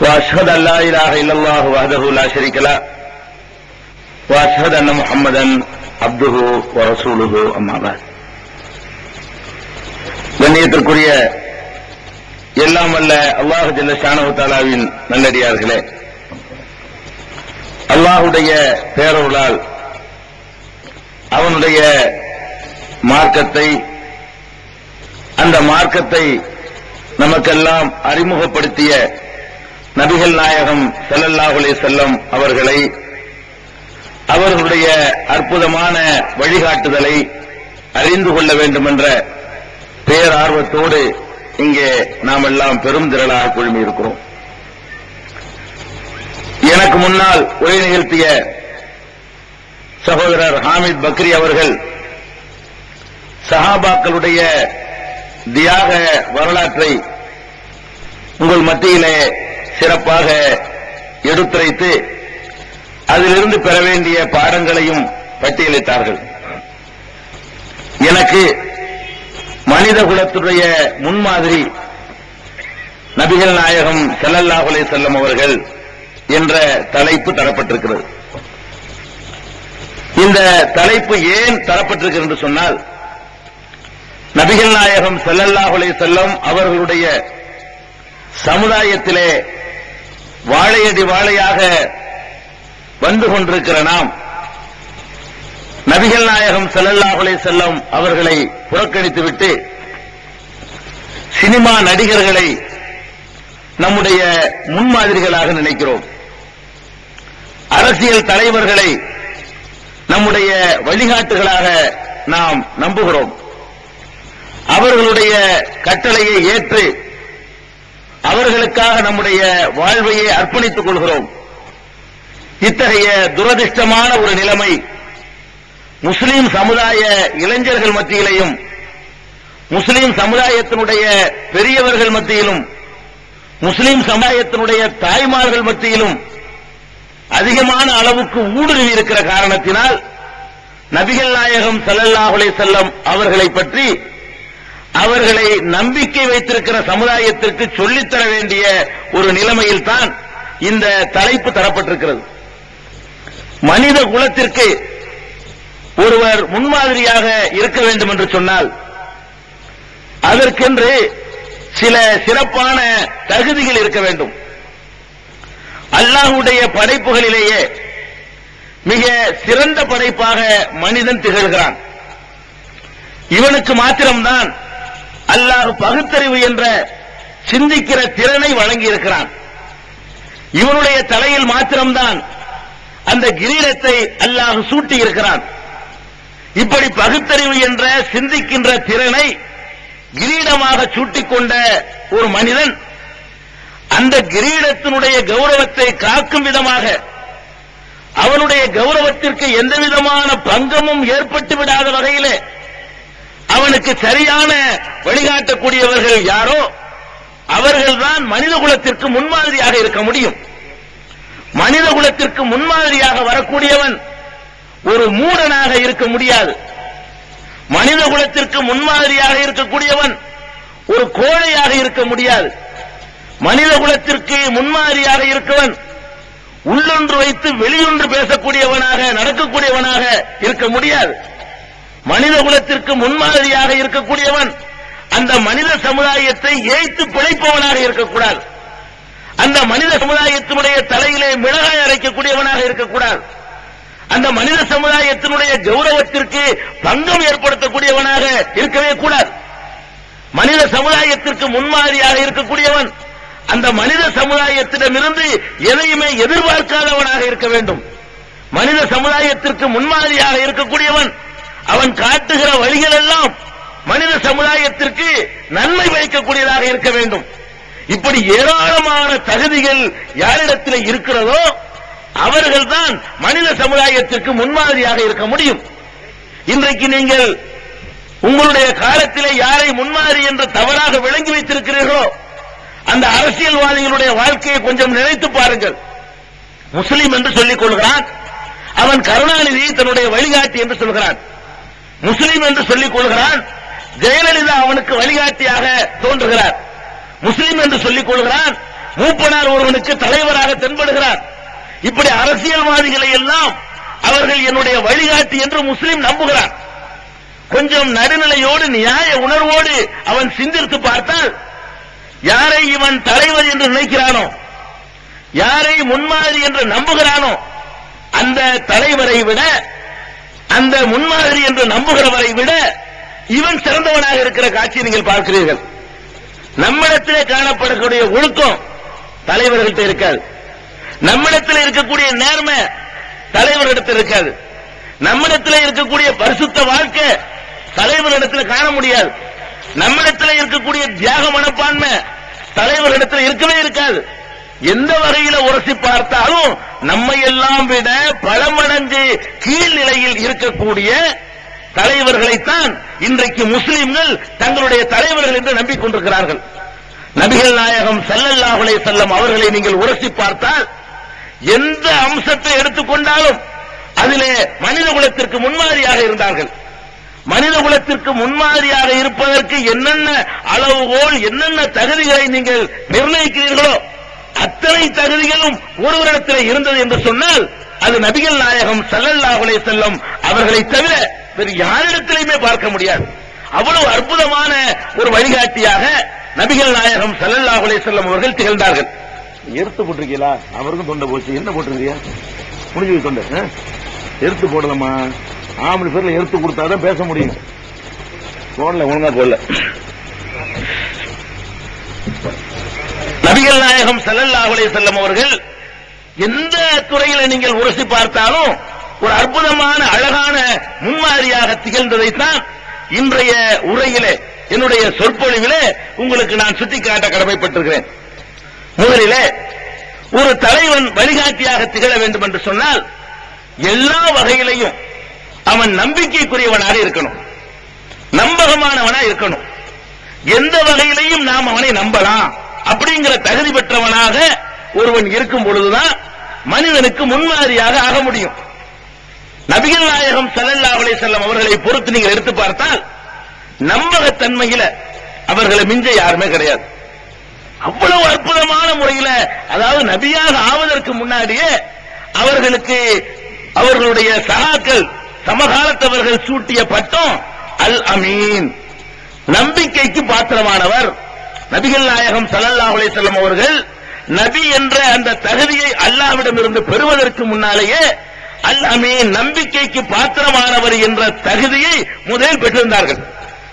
واشهد ان لا اله الا الله وحده لا شريك له واشهد ان محمدا عبده ورسوله اما بعد கண்ணியத்திற்குரிய எல்லாம் வல்ல அல்லாஹ் ஜல்ல ஷானஹு தஆலாவின் நல்லடியார்களே அல்லாஹ்வுடைய பேரருளால் அவனுடைய மார்க்கத்தை அந்த மார்க்கத்தை நமக்கெல்லாம் அறிமுகப்படுத்திய நபிகள் நாயகம் செல்லல்லாஹுலே செல்லம் அவர்களை அவர்களுடைய அற்புதமான வழிகாட்டுதலை அறிந்து கொள்ள வேண்டும் என்ற பேரார்வத்தோடு இங்கே நாம் எல்லாம் பெரும் திரளாக குழுமியிருக்கிறோம். எனக்கு முன்னால் உரை நிகழ்த்திய சகோதரர் ஹாமித் பக்ரி அவர்கள் சஹாபாக்களுடைய தியாக வரலாற்றை உங்கள் மத்தியிலே சிறப்பாக எடுத்துரைத்து அதிலிருந்து பெற வேண்டிய பாடங்களையும் பட்டியலிட்டார்கள். எனக்கு மனித குலத்துடைய முன்மாதிரி நபிகள் நாயகம் ஸல்லல்லாஹு அலைஹி அவர்கள் என்ற தலைப்பு தரப்பட்டிருக்கிறது. இந்த தலைப்பு ஏன் தரப்பட்டிருக்கிறது என்று சொன்னால் நபிகள் நாயகம் செல்லல்லாஹுலே அலைஹி அவர்களுடைய சமுதாயத்திலே வாழையடி வாழையாக வந்து கொண்டிருக்கிற நாம் நபிகள் நாயகம் செல்லல்லாஹுலே செல்லம் அவர்களை புறக்கணித்துவிட்டு சினிமா நடிகர்களை நம்முடைய முன்மாதிரிகளாக நினைக்கிறோம். அரசியல் தலைவர்களை நம்முடைய வழிகாட்டுகளாக நாம் நம்புகிறோம். அவர்களுடைய கட்டளையை ஏற்று அவர்களுக்காக நம்முடைய வாழ்வையை அர்ப்பணித்துக் கொள்கிறோம். இத்தகைய துரதிருஷ்டமான ஒரு நிலைமை முஸ்லீம் சமுதாய இளைஞர்கள் மத்தியிலையும் முஸ்லிம் சமுதாயத்தினுடைய பெரியவர்கள் மத்தியிலும் முஸ்லிம் சமுதாயத்தினுடைய தாய்மார்கள் மத்தியிலும் அதிகமான அளவுக்கு ஊடுருவி இருக்கிற காரணத்தினால் நபிகள் நாயகம் ஸல்லல்லாஹு செல்லம் அவர்களை பற்றி அவர்களை நம்பிக்கை வைத்திருக்கிற சமுதாயத்திற்கு சொல்லித்தர வேண்டிய ஒரு நிலைமையில் தான் இந்த தலைப்பு தரப்பட்டிருக்கிறது. மனித குலத்திற்கு ஒருவர் முன்மாதிரியாக இருக்க வேண்டும் என்று சொன்னால் அதற்கென்று சில சிறப்பான தகுதிகள் இருக்க வேண்டும். அல்லாஹ்வுடைய படைப்புகளிலேயே மிக சிறந்த படைப்பாக மனிதன் திகழ்கிறான். இவனுக்கு மாத்திரம்தான் அல்லாஹ் பகுத்தறிவு என்ற சிந்திக்கிற திறனை வழங்கி இருக்கிறான் இவனுடைய தலையில் மாத்திரம்தான் அந்த கிரீடத்தை அல்லாஹ் சூட்டி இருக்கிறான் இப்படி பகுத்தறிவு என்ற சிந்திக்கின்ற திறனை கிரீடமாக சூட்டிக்கொண்ட ஒரு மனிதன் அந்த கிரீடத்தினுடைய கௌரவத்தை காக்கும் விதமாக அவனுடைய கௌரவத்திற்கு எந்த விதமான பங்கமும் ஏற்பட்டு விடாத வகையிலே அவனுக்கு சரியான வழிகாட்டக்கூடியவர்கள் யாரோ அவர்கள்தான் மனித குலத்திற்கு முன்மாதிரியாக இருக்க முடியும். மனித குலத்திற்கு முன்மாதிரியாக வரக்கூடியவன் ஒரு மூடனாக இருக்க முடியாது. மனித குலத்திற்கு முன்மாதிரியாக இருக்கக்கூடியவன் ஒரு கோழையாக இருக்க முடியாது. மனித குலத்திற்கு முன்மாதிரியாக இருக்கவன் உள்ளொன்று வைத்து வெளியொன்று பேசக்கூடியவனாக நடக்கக்கூடியவனாக இருக்க முடியாது. மனித குலத்திற்கு முன்மாதிரியாக இருக்கக்கூடியவன் அந்த மனித சமுதாயத்தை ஏய்த்து பிழைப்பவனாக இருக்கக்கூடாது. அந்த மனித சமுதாயத்தினுடைய தலையிலே மிளகாய் அரைக்கக்கூடியவனாக இருக்கக்கூடாது. அந்த மனித சமுதாயத்தினுடைய கௌரவத்திற்கு பங்கம் ஏற்படுத்தக்கூடியவனாக இருக்கவே கூடாது. மனித சமுதாயத்திற்கு முன்மாதிரியாக இருக்கக்கூடியவன் அந்த மனித சமுதாயத்திடமிருந்து எதையுமே எதிர்பார்க்காதவனாக இருக்க வேண்டும். மனித சமுதாயத்திற்கு முன்மாதிரியாக இருக்கக்கூடியவன் அவன் காட்டுகிற வழிகள் எல்லாம் மனித சமுதாயத்திற்கு நன்மை வைக்கக்கூடியதாக இருக்க வேண்டும். இப்படி ஏராளமான தகுதிகள் யாரிடத்தில் இருக்கிறதோ அவர்கள்தான் மனித சமுதாயத்திற்கு முன்மாதிரியாக இருக்க முடியும். இன்றைக்கு நீங்கள் உங்களுடைய காலத்திலே யாரை முன்மாதிரி என்று தவறாக விளங்கி வைத்திருக்கிறீர்களோ அந்த அரசியல்வாதிகளுடைய வாழ்க்கையை கொஞ்சம் நினைத்து பாருங்கள். முஸ்லீம் என்று சொல்லிக் கொள்கிறான். அவன் கருணாநிதி தன்னுடைய வழிகாட்டி என்று சொல்கிறான். முஸ்லீம் என்று சொல்லிக் கொள்கிறான் ஜெயலலிதா அவனுக்கு வழிகாட்டியாக தோன்றுகிறார். முஸ்லீம் என்று சொல்லிக் கொள்கிறான் மூப்பனார் ஒருவனுக்கு தலைவராக தென்படுகிறார். இப்படி அரசியல்வாதிகளை எல்லாம் அவர்கள் என்னுடைய வழிகாட்டி என்று முஸ்லீம் நம்புகிறான் கொஞ்சம் நடுநிலையோடு நியாய உணர்வோடு அவன் சிந்தித்து பார்த்தால் யாரை இவன் தலைவர் என்று நினைக்கிறானோ யாரை முன்மாதிரி என்று நம்புகிறானோ அந்த தலைவரை விட அந்த முன்மாதிரி என்று நம்புகிறவரை விட இவன் சிறந்தவனாக இருக்கிற காட்சியை நீங்கள் பார்க்கிறீர்கள். நம்மிடத்திலே காணப்படக்கூடிய ஒழுக்கம் தலைவர்கள்ட்ட இருக்காது. நம்மிடத்தில் இருக்கக்கூடிய நேர்மை தலைவரிடத்தில் இருக்காது. நம்மிடத்தில் இருக்கக்கூடிய பரிசுத்த வாழ்க்கை தலைவரிடத்தில் காண முடியாது. நம்மிடத்தில் இருக்கக்கூடிய தியாக மனப்பான்மை தலைவரிடத்தில் இருக்கவே இருக்காது. எந்த வகையில உரசி பார்த்தாலும் நம்மை எல்லாம் விட பல மடங்கு கீழ்நிலையில் இருக்கக்கூடிய தலைவர்களைத்தான் இன்றைக்கு முஸ்லிம்கள் தங்களுடைய தலைவர்கள் என்று நம்பிக்கொண்டிருக்கிறார்கள். நபிகள் நாயகம் ஸல்லல்லாஹு செல்லம் அவர்களை நீங்கள் உரசி பார்த்தால் எந்த அம்சத்தை எடுத்துக்கொண்டாலும் அதிலே மனித குலத்திற்கு முன்மாதிரியாக இருந்தார்கள். மனித குலத்திற்கு முன்மாதிரியாக இருப்பதற்கு என்னென்ன அளவுகோல் என்னென்ன தகுதிகளை நீங்கள் நிர்ணயிக்கிறீர்களோ அத்தனை தகுதிகளும் ஒருவரிடத்தில் இருந்தது என்று சொன்னால் அது நபிகள் நாயகம் சல்லல்லாஹுலே செல்லும் அவர்களை தவிர வேறு யாரிடத்திலையுமே பார்க்க முடியாது. அவ்வளவு அற்புதமான ஒரு வழிகாட்டியாக நபிகள் நாயகம் சல்லல்லாஹுலே செல்லும் அவர்கள் திகழ்ந்தார்கள். எடுத்து போட்டிருக்கீங்களா? அவருக்கும் தொண்டை போச்சு. என்ன போட்டிருக்கியா முடிஞ்சு தொண்டை ஆ? எடுத்து போடலாமா ஆம்பளை பேர்ல எடுத்து கொடுத்தாதான் பேச முடியும். போடல ஒழுங்கா போடல. நபிகள் நாயகம் ஸல்லல்லாஹு அலைஹி அவர்கள் எந்த துறையில நீங்கள் உரசி பார்த்தாலும் ஒரு அற்புதமான அழகான முன்மாதிரியாக திகழ்ந்ததைத்தான் இன்றைய உரையிலே என்னுடைய சொற்பொழிவிலே உங்களுக்கு நான் சுட்டிக்காட்ட கடமைப்பட்டிருக்கிறேன். முதலிலே ஒரு தலைவன் வழிகாட்டியாக திகழ வேண்டும் என்று சொன்னால் எல்லா வகையிலையும் அவன் நம்பிக்கைக்குரியவனாக இருக்கணும். நம்பகமானவனா இருக்கணும். எந்த வகையிலையும் நாம் அவனை நம்பலாம். அப்படிங்கிற தகுதி பெற்றவனாக ஒருவன் இருக்கும் பொழுதுதான் மனிதனுக்கு முன்மாதிரியாக ஆக முடியும். நபிகள் நாயகம் ஸல்லல்லாஹு அலைஹி செல்லம் அவர்களை பொறுத்து நீங்கள் எடுத்து பார்த்தால் நம்பகத்தன்மையில அவர்களை மிஞ்ச யாருமே கிடையாது. அவ்வளவு அற்புதமான முறையில அதாவது நபியாக ஆவதற்கு முன்னாடியே அவர்களுக்கு அவர்களுடைய சகாக்கள் சமகாலத்தவர்கள் சூட்டிய பட்டம் அல் அமீன் நம்பிக்கைக்கு பாத்திரமானவர். நபிகள் நாயகம் ஸல்லல்லாஹு அலிசல்லம் அவர்கள் நபி என்ற அந்த தகுதியை அல்லாஹ்விடமிருந்து பெறுவதற்கு முன்னாலேயே அல்லாமே நம்பிக்கைக்கு பாத்திரமானவர் என்ற தகுதியை முதலில் பெற்றிருந்தார்கள்.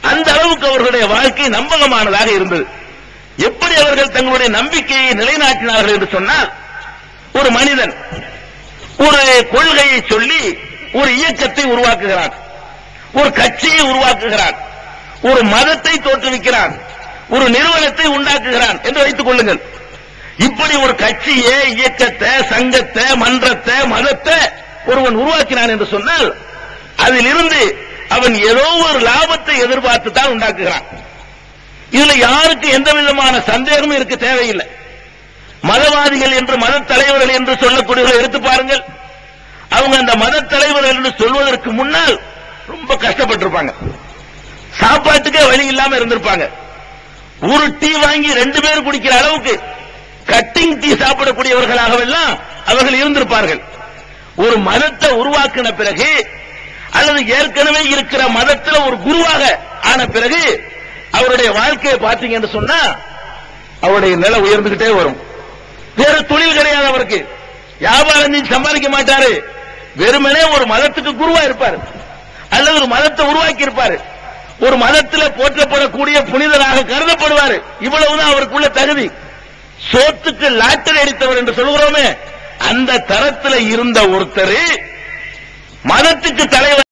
அந்த அளவுக்கு அவர்களுடைய வாழ்க்கை நம்பகமானதாக இருந்தது. எப்படி அவர்கள் தங்களுடைய நம்பிக்கையை நிலைநாட்டினார்கள் என்று சொன்னால் ஒரு மனிதன் ஒரு கொள்கையை சொல்லி ஒரு இயக்கத்தை உருவாக்குகிறான். ஒரு கட்சியை உருவாக்குகிறான். ஒரு மதத்தை தோற்றுவிக்கிறான். ஒரு நிறுவனத்தை உண்டாக்குகிறான் என்று வைத்துக் கொள்ளுங்கள். இப்படி ஒரு கட்சியை இயக்கத்தை சங்கத்தை மன்றத்தை மதத்தை ஒருவன் உருவாக்கினான் என்று சொன்னால் அதிலிருந்து அவன் ஏதோ ஒரு லாபத்தை எதிர்பார்த்து தான் உண்டாக்குகிறான். இதுல யாருக்கு எந்த விதமான சந்தேகமும் இருக்க தேவையில்லை. மதவாதிகள் என்று மத தலைவர்கள் என்று சொல்லக்கூடியவர்களை எடுத்து பாருங்கள். அவங்க அந்த மத தலைவர்கள் என்று சொல்வதற்கு முன்னால் ரொம்ப கஷ்டப்பட்டிருப்பாங்க. சாப்பாட்டுக்கே வழி இல்லாம இருந்திருப்பாங்க. ஒரு டீ வாங்கி ரெண்டு பேர் குடிக்கிற அளவுக்கு கட்டிங் டீ சாப்பிடக்கூடியவர்களாகவெல்லாம் அவர்கள் இருந்திருப்பார்கள். ஒரு மதத்தை உருவாக்கின பிறகு அல்லது ஏற்கனவே இருக்கிற மதத்தில் ஒரு குருவாக ஆன பிறகு அவருடைய வாழ்க்கையை பார்த்தீங்கன்னு சொன்னா அவருடைய நிலை உயர்ந்துகிட்டே வரும். வேற தொழில் கிடையாது அவருக்கு. வியாபாரம் சம்பாதிக்க மாட்டாரு. வெறுமனே ஒரு மதத்துக்கு குருவா இருப்பார். அல்லது ஒரு மதத்தை உருவாக்கி இருப்பாரு ஒரு மதத்தில் போற்றப்படக்கூடிய புனிதராக கருதப்படுவாரு. இவ்வளவுதான் அவருக்குள்ள தகுதி. சோத்துக்கு லாட்டரி அடித்தவர் என்று சொல்கிறோமே அந்த தரத்தில் இருந்த ஒருத்தர் மதத்துக்கு தலைவர்